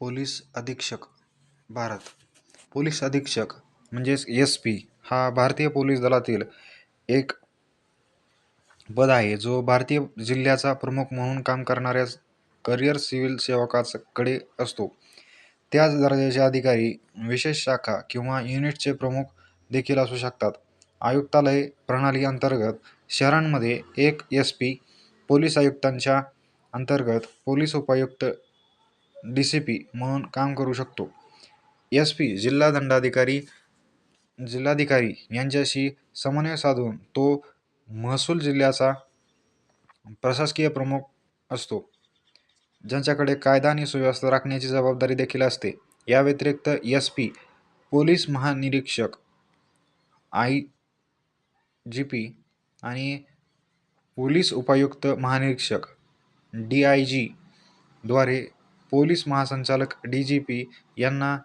Police अधीक्षक Bharat. Police अधीक्षक म्हणजेच एस पी हा भारतीय पोलीस दलातील एक पद आहे जो भारतीय जिल्ह्याचा प्रमुख म्हणून काम करणाऱ्या करिअर सिव्हिल सेवकाकडे असतो. त्याच दर्जाचे अधिकारी विशेष शाखा किंवा युनिटचे प्रमुख देखील असू शकतात. आयुक्तालय प्रणाली अंतर्गत शहरांमध्ये एक एस पी पोलीस आयुक्तांच्या अंतर्गत पोलीस उपायुक्त डी सी पी म्हणून काम करू शकतो. एस पी जिल्हा दंडाधिकारी जिल्हाधिकारी यांच्याशी समन्वय साधून तो महसूल जिल्ह्याचा प्रशासकीय प्रमुख असतो. ज्यांच्याकडे कायदा आणि सुव्यवस्था राखण्याची जबाबदारी देखील असते. या व्यतिरिक्त एस पी पोलीस महानिरीक्षक आय जी पी आणि पोलीस उपायुक्त महानिरीक्षक डी आय जी द्वारे पोलीस महासंचालक डी जी पी यांना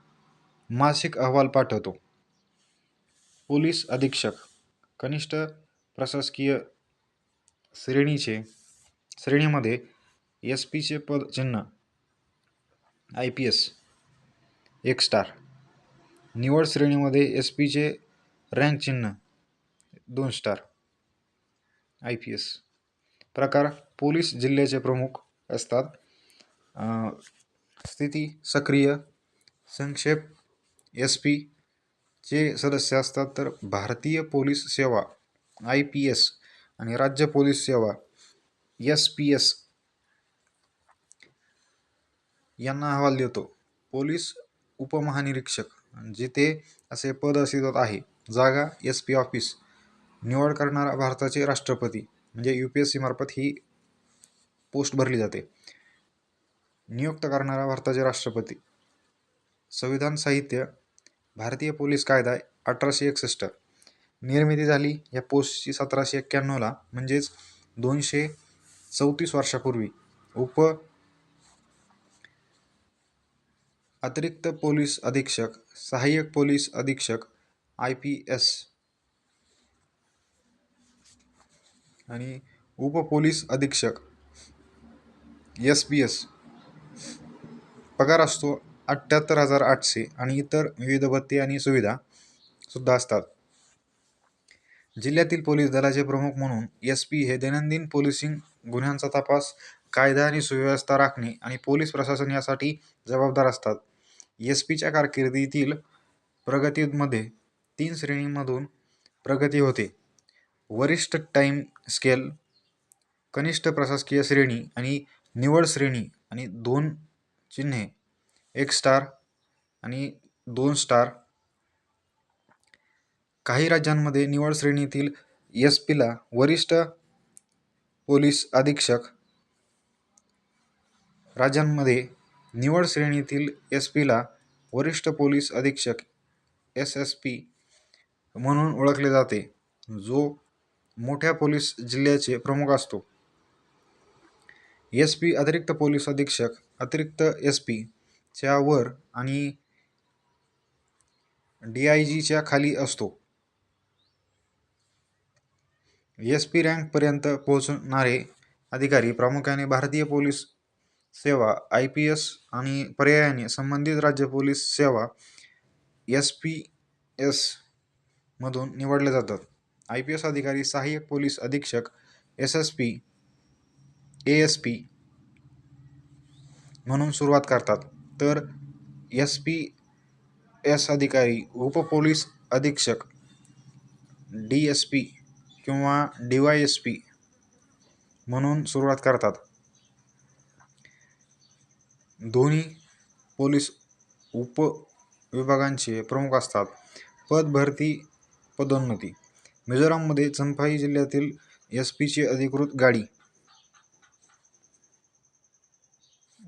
मासिक अहवाल पाठवतो. पोलीस अधीक्षक कनिष्ठ प्रशासकीय श्रेणीचे श्रेणीमध्ये एस पीचे पद चिन्ह आय पी एस एक स्टार. निवड श्रेणीमध्ये एस पीचे रँक चिन्ह दोन स्टार. I P S. प्रकार पोलीस जिल्ह्याचे प्रमुख असतात. स्थिती सक्रिय संक्षेप एस पी चे सदस्य असतात तर भारतीय पोलीस सेवा आय पी एस आणि राज्य पोलीस सेवा एस पी एस यांना अहवाल देतो. पोलीस उपमहानिरीक्षक जिथे असे पद अस्तित्वात आहे जागा एस पी ऑफिस निवड करणारा भारताचे राष्ट्रपती म्हणजे यू पी एस सीमार्फत ही पोस्ट भरली जाते. नियुक्त करणारा भारताचे राष्ट्रपती. संविधान साहित्य भारतीय पोलीस कायदा अठराशे एकसष्ट. निर्मिती झाली या पोस्टची सतराशे एक्क्याण्णवला म्हणजेच दोनशे चौतीस वर्षापूर्वी. उप अतिरिक्त पोलीस अधीक्षक सहाय्यक पोलीस अधीक्षक आय पी एस. आणि उप पोलीस अधीक्षक एस पी एस. पगार असतो अठ्ठ्याहत्तर हजार आठशे आणि इतर विविध भत्ते आणि सुविधा सुद्धा असतात. जिल्ह्यातील पोलीस दलाचे प्रमुख म्हणून एस पी हे दैनंदिन पोलिसिंग गुन्ह्यांचा तपास कायदा आणि सुव्यवस्था राखणे आणि पोलीस प्रशासन यासाठी जबाबदार असतात. एस पीच्या कारकिर्दीतील प्रगतीमध्ये तीन श्रेणींमधून प्रगती होते. वरिष्ठ टाईम स्केल कनिष्ठ प्रशासकीय श्रेणी आणि निवड श्रेणी आणि दोन चिन्हे. एक स्टार आणि दोन स्टार. काही राज्यांमध्ये निवड श्रेणीतील एस पीला वरिष्ठ पोलीस अधीक्षक. राज्यांमध्ये निवड श्रेणीतील एस पीला वरिष्ठ पोलीस अधीक्षक एस एस पी म्हणून ओळखले जाते जो मोठ्या पोलीस जिल्ह्याचे प्रमुख असतो. एस पी अतिरिक्त पोलीस अधीक्षक अतिरिक्त एस पीच्या वर आणि डी आय जीच्या खाली असतो. एस पी रँकपर्यंत पोहोचणारे अधिकारी प्रामुख्याने भारतीय पोलीस सेवा आय पी एस आणि पर्यायाने संबंधित राज्य पोलीस सेवा एस पी एस मधून निवडले जातात. आय पी एस अधिकारी सहाय्यक पोलीस अधीक्षक S S P A S P म्हणून सुरुवात करतात. तर एस पी एस अधिकारी उपपोलीस अधीक्षक डी एस पी किंवा डी वाय एस पी म्हणून सुरुवात करतात. दोन्ही पोलीस उपविभागांचे प्रमुख असतात. पद भरती पदोन्नती. मिझोराममध्ये चंफाई जिल्ह्यातील एस पीची अधिकृत गाडी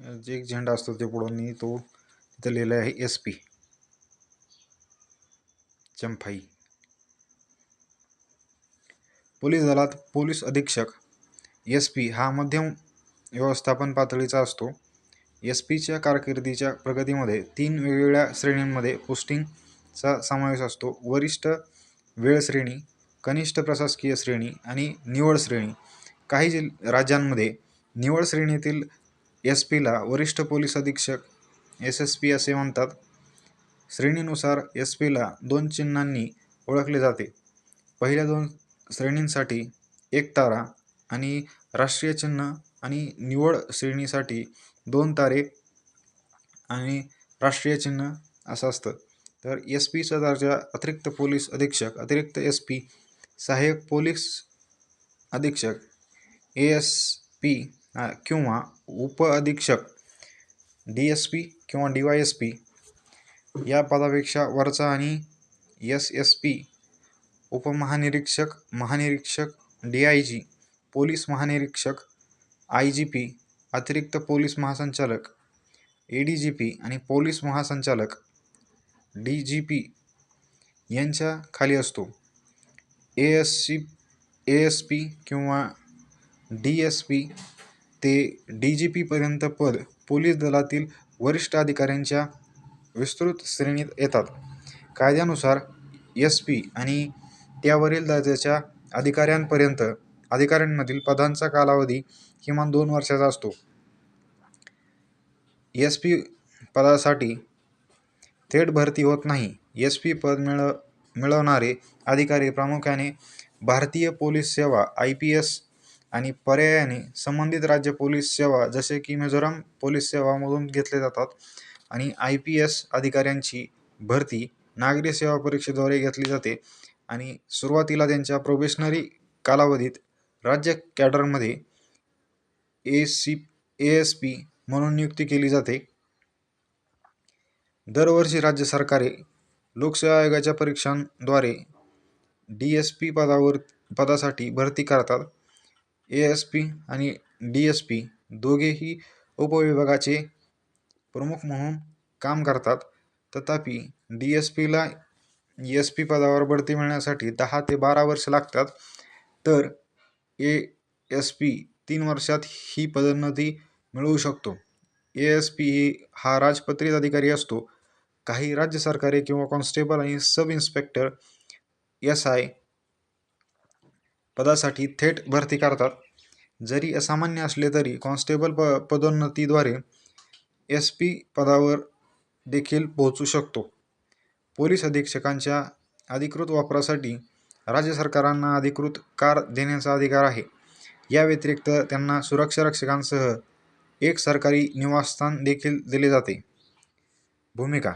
जे एक झेंडा असतो ते पुढून तो तिथं लिहिला आहे एस पी चंफाई. पोलीस दलात पोलीस अधीक्षक एस पी हा मध्यम व्यवस्थापन पातळीचा असतो. एस पीच्या कारकिर्दीच्या प्रगतीमध्ये तीन वेगवेगळ्या श्रेणींमध्ये पोस्टिंगचा समावेश असतो. वरिष्ठ वेळ श्रेणी कनिष्ठ प्रशासकीय श्रेणी आणि निवड श्रेणी. काही जिल राज्यांमध्ये निवड श्रेणीतील एस पीला वरिष्ठ पोलीस अधीक्षक एस एस पी असे म्हणतात. श्रेणीनुसार एस पीला दोन चिन्हांनी ओळखले जाते. पहिल्या दोन श्रेणींसाठी एक तारा आणि राष्ट्रीय चिन्ह आणि निवड श्रेणीसाठी दोन तारे आणि राष्ट्रीय चिन्ह असं असतं. तर एस पीचा दर्जा अतिरिक्त पोलीस अधीक्षक अतिरिक्त एस पी सहाय्यक पोलीस अधीक्षक ए एस पी किंवा उप अधीक्षक डी एस पी किंवा डी वाय एस पी या पदापेक्षा वरचा आणि एस एस पी उपमहानिरीक्षक महानिरीक्षक डी आय जी पोलीस महानिरीक्षक आय जी पी अतिरिक्त पोलीस महासंचालक ए डी जी पी आणि पोलीस महासंचालक डी जी पी यांच्या खाली असतो. A S C A S P किंवा डी एस पी ते डी जी पीपर्यंत पद पोलीस दलातील वरिष्ठ अधिकाऱ्यांच्या विस्तृत श्रेणीत येतात. कायद्यानुसार एस पी आणि त्यावरील दर्जाच्या अधिकाऱ्यांपर्यंत अधिकाऱ्यांमधील पदांचा कालावधी किमान दोन वर्षाचा असतो. एस पी पदासाठी थेट भरती होत नाही. एस पी पद मिळ मिळवणारे अधिकारी प्रामुख्याने भारतीय पोलीस सेवा आय पी एस आणि पर्यायाने संबंधित राज्य पोलीस सेवा जसे की मिझोराम पोलीस सेवामधून घेतले जातात आणि आय पी एस अधिकाऱ्यांची भरती नागरी सेवा परीक्षेद्वारे घेतली जाते आणि सुरुवातीला त्यांच्या प्रोबेशनरी कालावधीत राज्य कॅडरमध्ये A C A S P म्हणून नियुक्ती केली जाते. दरवर्षी राज्य सरकारे लोकसेवा आयोगाच्या परीक्षांद्वारे डी एस पी पदावर पदासाठी भरती करतात. ए एस पी आणि डी एस पी दोघेही उपविभागाचे प्रमुख म्हणून काम करतात. तथापि डी एस पीला एस पी पदावर बढती मिळण्यासाठी दहा ते बारा वर्ष लागतात. तर ए एस पी तीन वर्षात ही पदोन्नती मिळवू शकतो. ए एस पी हा राजपत्रित अधिकारी असतो. काही राज्य सरकारे किंवा कॉन्स्टेबल आणि सब इन्स्पेक्टर एस आय पदासाठी थेट भरती करतात. जरी असामान्य असले तरी कॉन्स्टेबल प पदोन्नतीद्वारे एस पी पदावर देखील पोहोचू शकतो. पोलीस अधीक्षकांच्या अधिकृत वापरासाठी राज्य सरकारांना अधिकृत कार देण्याचा अधिकार आहे. या व्यतिरिक्त त्यांना सुरक्षा रक्षकांसह एक सरकारी निवासस्थान देखील दिले जाते. भूमिका.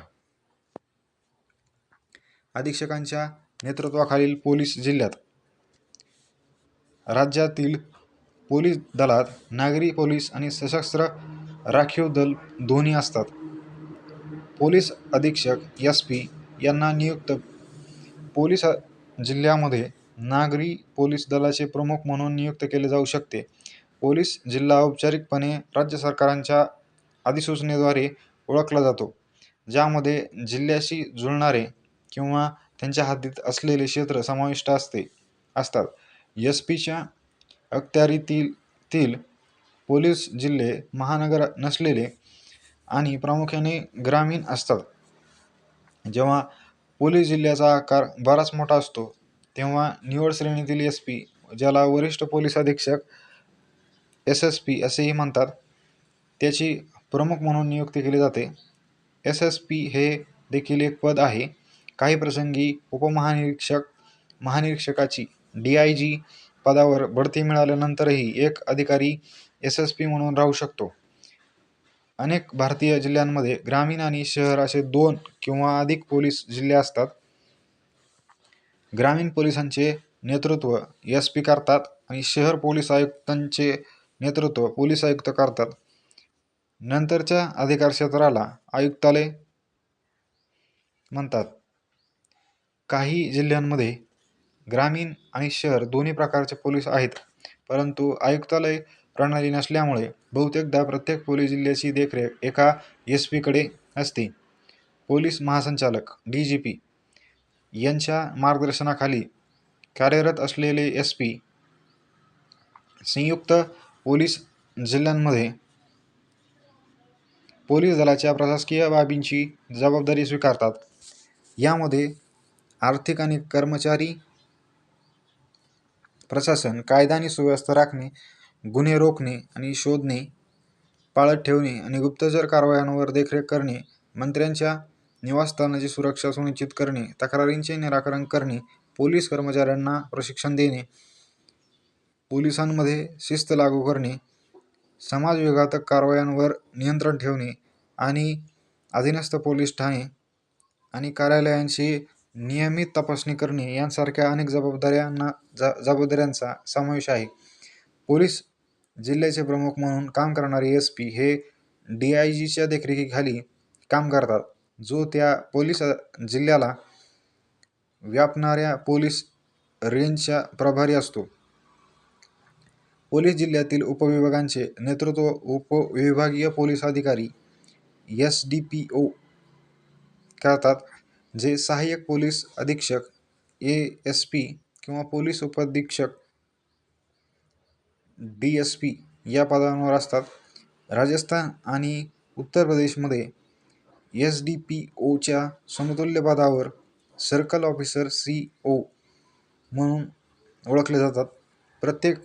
अधीक्षकांच्या नेतृत्वाखालील पोलीस जिल्ह्यात राज्यातील पोलीस दलात नागरी पोलीस आणि सशस्त्र राखीव दल दोन्ही असतात. पोलीस अधीक्षक एस पी यांना नियुक्त पोलीस जिल्ह्यामध्ये नागरी पोलीस दलाचे प्रमुख म्हणून नियुक्त केले जाऊ शकते. पोलीस जिल्हा औपचारिकपणे राज्य सरकारांच्या अधिसूचनेद्वारे ओळखला जातो ज्यामध्ये जिल्ह्याशी जुळणारे किंवा त्यांच्या हद्दीत असलेले क्षेत्र समाविष्ट असते असतात. एस पीच्या अखत्यारीतील तील पोलीस जिल्हे महानगर नसलेले आणि प्रामुख्याने ग्रामीण असतात. जेव्हा पोलीस जिल्ह्याचा आकार बराच मोठा असतो तेव्हा निवड श्रेणीतील एस पी ज्याला वरिष्ठ पोलीस अधीक्षक एस एस पी असेही म्हणतात त्याची प्रमुख म्हणून नियुक्ती केली जाते. एस एस पी हे देखील एक पद आहे. काही प्रसंगी उपमहानिरीक्षक महानिरीक्षकाची डी आय जी पदावर बढती मिळाल्यानंतरही एक अधिकारी एस एस पी म्हणून राहू शकतो. अनेक भारतीय जिल्ह्यांमध्ये ग्रामीण आणि शहर असे दोन किंवा अधिक पोलीस जिल्हे असतात. ग्रामीण पोलिसांचे नेतृत्व एस पी करतात आणि शहर पोलीस आयुक्तांचे नेतृत्व पोलीस आयुक्त करतात. नंतरच्या अधिकार क्षेत्राला आयुक्तालय म्हणतात. काही जिल्ह्यांमध्ये ग्रामीण आणि शहर दोन्ही प्रकारचे पोलीस आहेत. परंतु आयुक्तालय प्रणाली नसल्यामुळे बहुतेकदा प्रत्येक पोलीस जिल्ह्याची देखरेख एका एस पीकडे असते. पोलीस महासंचालक डी जी पी यांच्या मार्गदर्शनाखाली कार्यरत असलेले एस पी संयुक्त पोलीस जिल्ह्यांमध्ये पोलीस दलाच्या प्रशासकीय बाबींची जबाबदारी स्वीकारतात. यामध्ये आर्थिक आणि कर्मचारी प्रशासन कायदा आणि सुव्यवस्था राखणे गुन्हे रोखणे आणि शोधणे पाळत ठेवणे आणि गुप्तचर कारवायांवर देखरेख करणे, मंत्र्यांच्या निवासस्थानाची सुरक्षा सुनिश्चित करणे, तक्रारींचे निराकरण करणे, पोलीस कर्मचाऱ्यांना प्रशिक्षण देणे, पोलिसांमध्ये शिस्त लागू करणे, समाजविघातक कारवायांवर नियंत्रण ठेवणे आणि अधीनस्थ पोलीस ठाणे आणि कार्यालयांशी नियमित तपासणी करणे यांसारख्या अनेक जबाबदाऱ्यांना जा जबाबदाऱ्यांचा समावेश आहे. पोलीस जिल्ह्याचे प्रमुख म्हणून काम करणारे एस. पी. हे डी. आय. जीच्या देखरेखीखाली काम करतात, जो त्या पोलीस जिल्ह्याला व्यापणाऱ्या पोलीस रेंजच्या प्रभारी असतो. पोलीस जिल्ह्यातील उपविभागांचे नेतृत्व उपविभागीय पोलीस अधिकारी एस. डी. पी. ओ. करतात, जे सहाय्यक पोलीस अधीक्षक ए. एस. पी. किंवा पोलीस उपअधीक्षक डी. एस. पी. या पदांवर असतात. राजस्थान आणि उत्तर प्रदेशमध्ये एस. डी. पी. ओच्या समतुल्य पदावर सर्कल ऑफिसर सी. ओ. म्हणून ओळखले जातात. प्रत्येक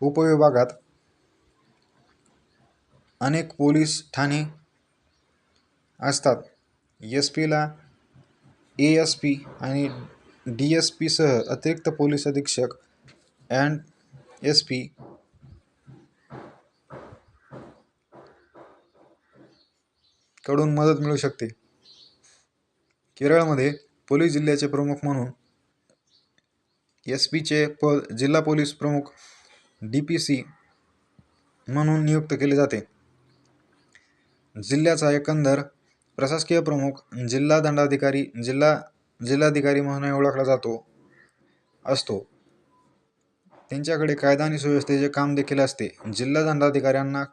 उपविभागात अनेक पोलीस ठाणे असतात. एस. पीला ए. एस. पी. आणि डी. एस. पीसह अतिरिक्त पोलीस अधीक्षक अँड एस. पी. कडून मदत मिळू शकते. केरळमध्ये पोलीस जिल्ह्याचे प्रमुख म्हणून एस. पीचे पद जिल्हा पोलीस प्रमुख डी. पी. सी. म्हणून नियुक्त केले जाते. जिल्ह्याचा एकंदर प्रशासकीय प्रमुख जिल्हा दंडाधिकारी जिल्हा जिल्हाधिकारी म्हणूनही ओळखला जातो असतो. त्यांच्याकडे कायदा आणि सुव्यवस्थेचे काम देखील असते. जिल्हा दंडाधिकाऱ्यांना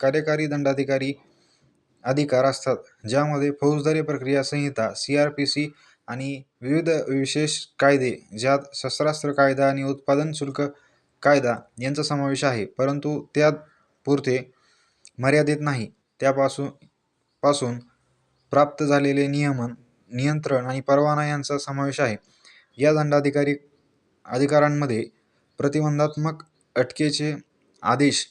कार्यकारी दंडाधिकारी अधिकार असतात, ज्यामध्ये फौजदारी प्रक्रिया संहिता, सी आर पी सी आणि विविध विशेष कायदे, ज्यात शस्त्रास्त्र कायदा आणि उत्पादन शुल्क कायदा यांचा समावेश आहे, परंतु त्यात पुरते मर्यादित नाही. त्यापासून पासून प्राप्त झालेले नियमन, नियंत्रण आणि परवाना यांचा समावेश आहे. या दंडाधिकारी अधिकारांमध्ये प्रतिबंधात्मक अटकेचे आदेश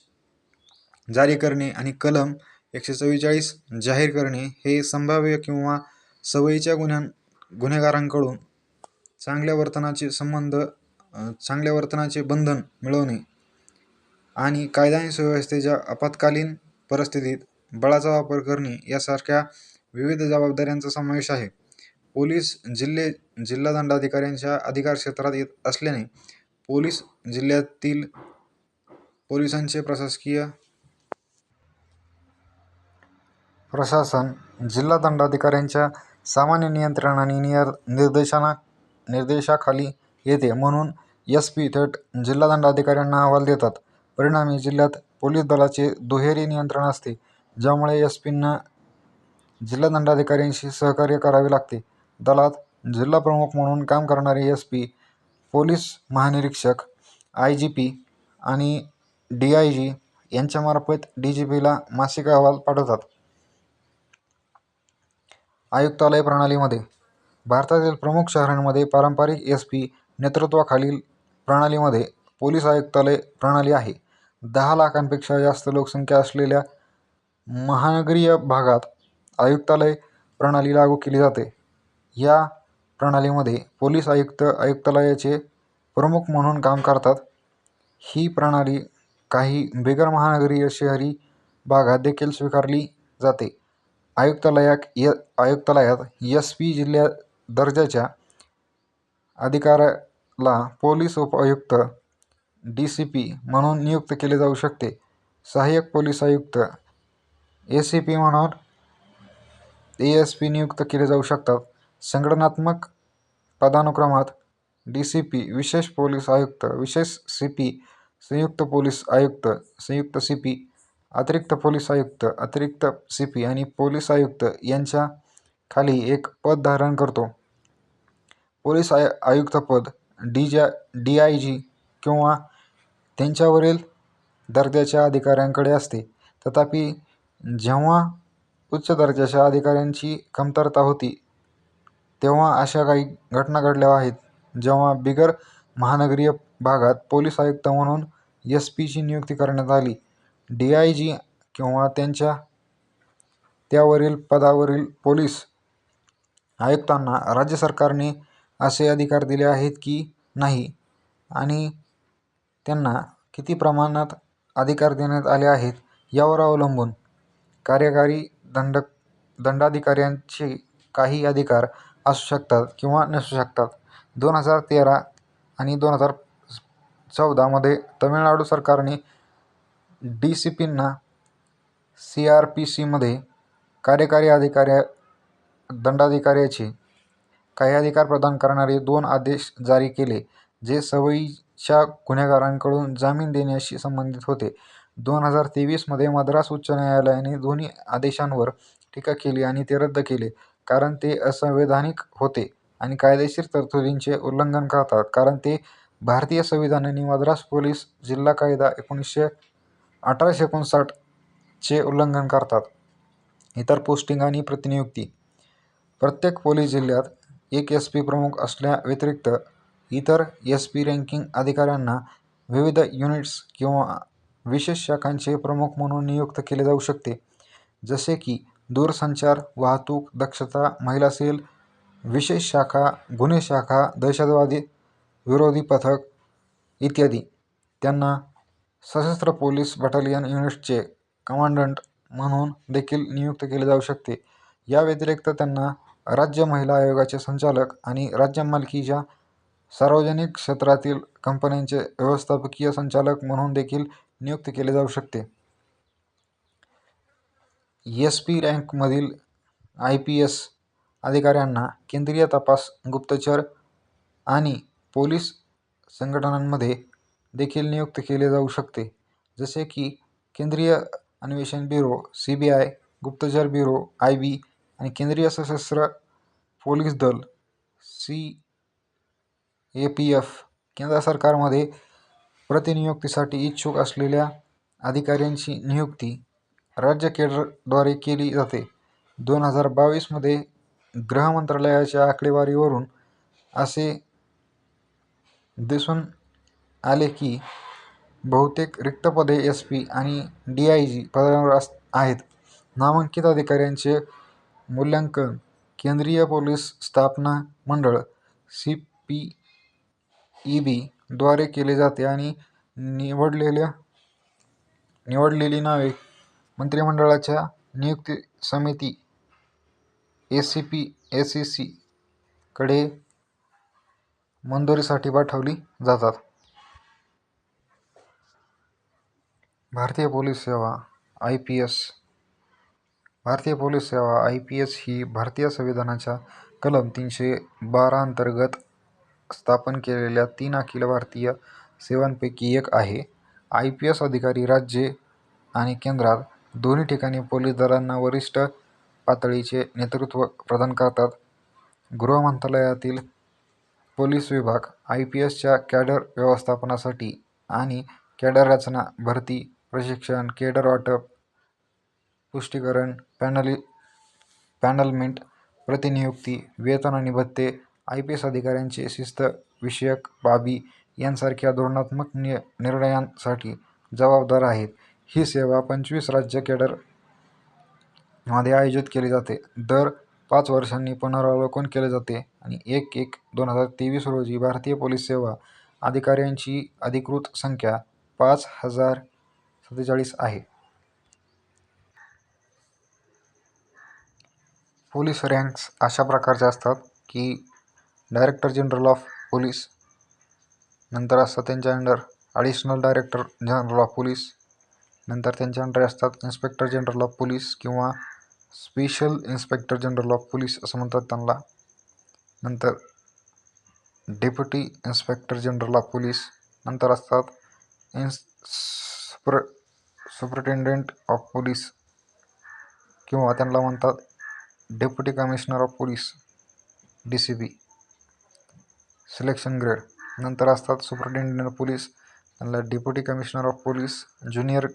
जारी करणे आणि कलम एकशे चव्वेचाळीस जाहीर करणे हे संभाव्य किंवा सवयीच्या गुन्ह्या गुन्हेगारांकडून चांगल्या वर्तनाचे संबंध चांगल्या वर्तनाचे बंधन मिळवणे आणि कायदा आणि सुव्यवस्थेच्या आपत्कालीन परिस्थितीत बळाचा वापर करणे यासारख्या विविध जबाबदाऱ्यांचा समावेश आहे. पोलीस जिल्हे जिल्हा दंडाधिकाऱ्यांच्या अधिकारक्षेत्रात येत असल्याने पोलीस जिल्ह्यातील पोलिसांचे प्रशासकीय प्रशासन जिल्हा दंडाधिकाऱ्यांच्या सामान्य नियंत्रण आणि निर्देशना निर्देशाखाली येते. म्हणून एस. पी. थेट जिल्हा दंडाधिकाऱ्यांना अहवाल देतात. परिणामी जिल्ह्यात पोलीस दलाचे दुहेरी नियंत्रण असते, ज्यामुळे एस. पींना जिल्हा दंडाधिकाऱ्यांशी सहकार्य करावे लागते. दलात जिल्हाप्रमुख म्हणून काम करणारे एस. पी. पोलीस महानिरीक्षक, आय. जी. पी. आणि डी. आय. जी. यांच्यामार्फत डी. जी. पीला मासिक अहवाल पाठवतात. आयुक्तालय प्रणालीमध्ये भारतातील प्रमुख शहरांमध्ये पारंपरिक एस. पी. नेतृत्वाखालील प्रणालीमध्ये पोलीस आयुक्तालय प्रणाली आहे. दहा लाखांपेक्षा जास्त लोकसंख्या असलेल्या महानगरीय भागात आयुक्तालय प्रणाली लागू केली जाते. या प्रणालीमध्ये पोलीस आयुक्त आयुक्तालयाचे प्रमुख म्हणून काम करतात. ही प्रणाली काही बिगर-महानगरीय शहरी भागात देखील स्वीकारली जाते. आयुक्तालयात आयुक्तालयात यस पी. जिल्ह्या दर्जाच्या अधिकाऱ्याला पोलीस उपआयुक्त डी. सी. पी. म्हणून नियुक्त केले जाऊ शकते. सहाय्यक पोलीस आयुक्त ए. सी. पी. म्हणून ए. एस. पी. नियुक्त केले जाऊ शकतात. संघटनात्मक पदानुक्रमात डी. सी. पी., विशेष पोलीस आयुक्त, विशेष सी. पी., संयुक्त पोलीस आयुक्त, संयुक्त सी. पी., अतिरिक्त पोलीस आयुक्त, अतिरिक्त सी. पी. आणि पोलीस आयुक्त यांच्या खाली एक पद धारण करतो. पोलीस आय आयुक्तपद डी. ज्या डी आय. जी. किंवा त्यांच्यावरील दर्जाच्या अधिकाऱ्यांकडे असते. तथापि, जेव्हा उच्च दर्जाच्या अधिकाऱ्यांची कमतरता होती, तेव्हा अशा काही घटना घडल्या आहेत, जेव्हा बिगर-महानगरीय भागात पोलीस आयुक्त म्हणून एस. पीची नियुक्ती करण्यात आली. डी. आय. जी. किंवा त्यांच्या त्यावरील पदावरील पोलीस आयुक्तांना राज्य सरकारने असे अधिकार दिले आहेत की नाही आणि त्यांना किती प्रमाणात अधिकार देण्यात आले आहेत यावर अवलंबून कार्यकारी दंड दंडाधिकाऱ्यांचे काही अधिकार असू शकतात किंवा नसू शकतात. दोन हजार तेरा आणि दोन हजार चौदामध्ये तमिळनाडू सरकारने डी सी पींना सी आर पी सीमध्ये कार्यकारी अधिकाऱ्या दंडाधिकाऱ्याचे काही अधिकार प्रदान करणारे दोन आदेश जारी केले जे सवयीच्या गुन्हेगारांकडून जामीन देण्याशी संबंधित होते. दोन हजार तेवीसमध्ये मद्रास उच्च न्यायालयाने दोन्ही आदेशांवर टीका केली आणि ते रद्द केले कारण ते असंवैधानिक होते आणि कायदेशीर तरतुदींचे उल्लंघन करतात. कारण ते भारतीय संविधान आणि मद्रास पोलीस जिल्हा कायदा एकोणीसशे अठराशे एकोणसाठ चे उल्लंघन करतात. इतर पोस्टिंग आणि प्रतिनियुक्ती. प्रत्येक पोलीस जिल्ह्यात एक एस पी प्रमुख असल्या व्यतिरिक्त इतर एस पी रँकिंग अधिकाऱ्यांना विविध युनिट्स किंवा विशेष शाखांचे प्रमुख म्हणून नियुक्त केले जाऊ शकते. जसे की दूरसंचार वाहतूक दक्षता महिला सेल विशेष शाखा गुन्हे शाखा दहशतवादी विरोधी पथक इत्यादी. त्यांना सशस्त्र पोलीस बटालियन युनिट्सचे कमांडंट म्हणून देखील नियुक्त केले जाऊ शकते. या व्यतिरिक्त त्यांना राज्य महिला आयोगाचे संचालक आणि राज्य मालकीच्या सार्वजनिक क्षेत्रातील कंपन्यांचे व्यवस्थापकीय संचालक म्हणून देखील नियुक्त केले जाऊ शकते. एस पी रँकमधील आय पी एस अधिकाऱ्यांना केंद्रीय तपास गुप्तचर आणि पोलीस संघटनांमध्ये देखील नियुक्त केले जाऊ शकते. जसे की केंद्रीय अन्वेषण ब्युरो सी बी आय गुप्तचर ब्युरो आय बी आणि केंद्रीय सशस्त्र पोलीस दल सी ए पी एफ केंद्र सरकारमध्ये प्रतिनियुक्तीसाठी इच्छुक असलेल्या अधिकाऱ्यांची नियुक्ती राज्य केडरद्वारे केली जाते. दोन हजार बावीसमध्ये गृह मंत्रालयाच्या आकडेवारीवरून असे दिसून आले की बहुतेक रिक्त पदे एस पी आणि डी आय जी पदांवर अस आहेत. नामांकित अधिकाऱ्यांचे मूल्यांकन केंद्रीय पोलीस स्थापना मंडळ सी पी ई बी द्वारे केले जाते आणि निवडलेल्या निवडलेली नावे मंत्रिमंडळाच्या नियुक्ती समिती A C P A C C कडे मंजुरीसाठी पाठवली जातात. भारतीय पोलीस सेवा आय पी एस. भारतीय पोलीस सेवा आय पी एस ही भारतीय संविधानाच्या कलम तीनशे बारा अंतर्गत स्थापन केलेल्या तीन अखिल भारतीय सेवांपैकी एक आहे. आय पी एस अधिकारी राज्ये आणि केंद्रात दोन्ही ठिकाणी पोलीस दलांना वरिष्ठ पातळीचे नेतृत्व प्रदान करतात. गृह मंत्रालयातील पोलीस विभाग आय पी एसच्या कॅडर व्यवस्थापनासाठी आणि कॅडर रचना भरती प्रशिक्षण केडर वाटप पुष्टीकरण पॅनली पॅनलमेंट प्रतिनियुक्ती वेतन आणि भत्ते आय पी एस अधिकाऱ्यांचे शिस्त विषयक बाबी यांसारख्या धोरणात्मक नि निर्णयांसाठी जबाबदार आहेत. ही सेवा पंचवीस राज्य केडरमध्ये आयोजित केली जाते. दर पाच वर्षांनी पुनरावलोकन केले जाते आणि एक एक दोन हजार तेवीस रोजी भारतीय पोलीस सेवा अधिकाऱ्यांची अधिकृत संख्या पाच हजार सत्तेचाळीस आहे. पोलीस रँक्स अशा प्रकारचे असतात की डायरेक्टर जनरल ऑफ पोलीस. नंतर असतात त्यांच्या under additional director general of police नंतर त्यांच्या अंडर असतात इन्स्पेक्टर जनरल ऑफ पोलीस किंवा special inspector general of police असं म्हणतात त्यांना. नंतर deputy inspector general of police नंतर असतात इन्स सुपर सुपरिटेंडेंट ऑफ पोलीस किंवा त्यांना म्हणतात deputy commissioner of police D C B selection grade. नंतर असतात सुपरिटेंडेंट पोलीस त्यांना deputy commissioner of police junior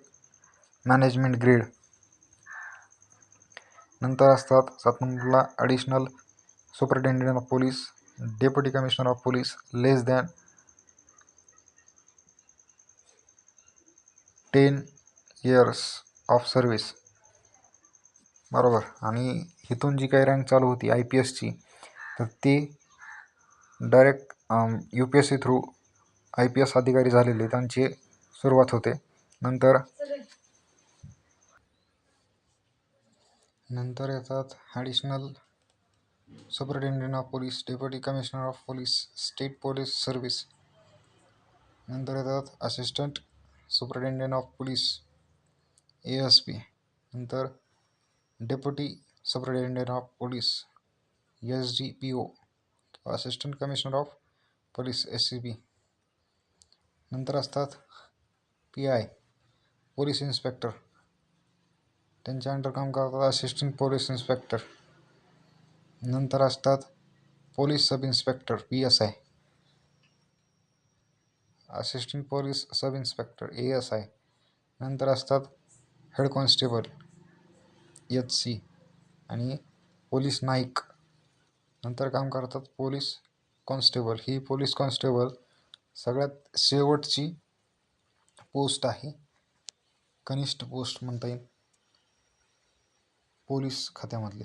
management grade. नंतर असतात सात नंबरला additional superintendent of police deputy commissioner of police less than ten years of service बरोबर. आणि इथून जी काही रँक चालू होती आय पी एसची तर ती direct U P S C through I P S अधिकारी झालेले त्यांची सुरुवात होते. नंतर नंतर येतात additional superintendent of police deputy commissioner of police state police service नंतर येतात assistant superintendent of police A S P नंतर deputy superintendent of police S D P O assistant commissioner of police S C B नंतर असतात P I police inspector त्यांच्या under काम करतात assistant police inspector नंतर असतात police sub inspector P S I assistant police sub inspector A S I नंतर असतात head constable H C आणि पोलीस नाईक नंतर काम करतात पोलीस कॉन्स्टेबल. ही पोलीस कॉन्स्टेबल सगळ्यात शेवटची पोस्ट आहे. कनिष्ठ पोस्ट म्हणता येईल. पोलीस खात्यामधली.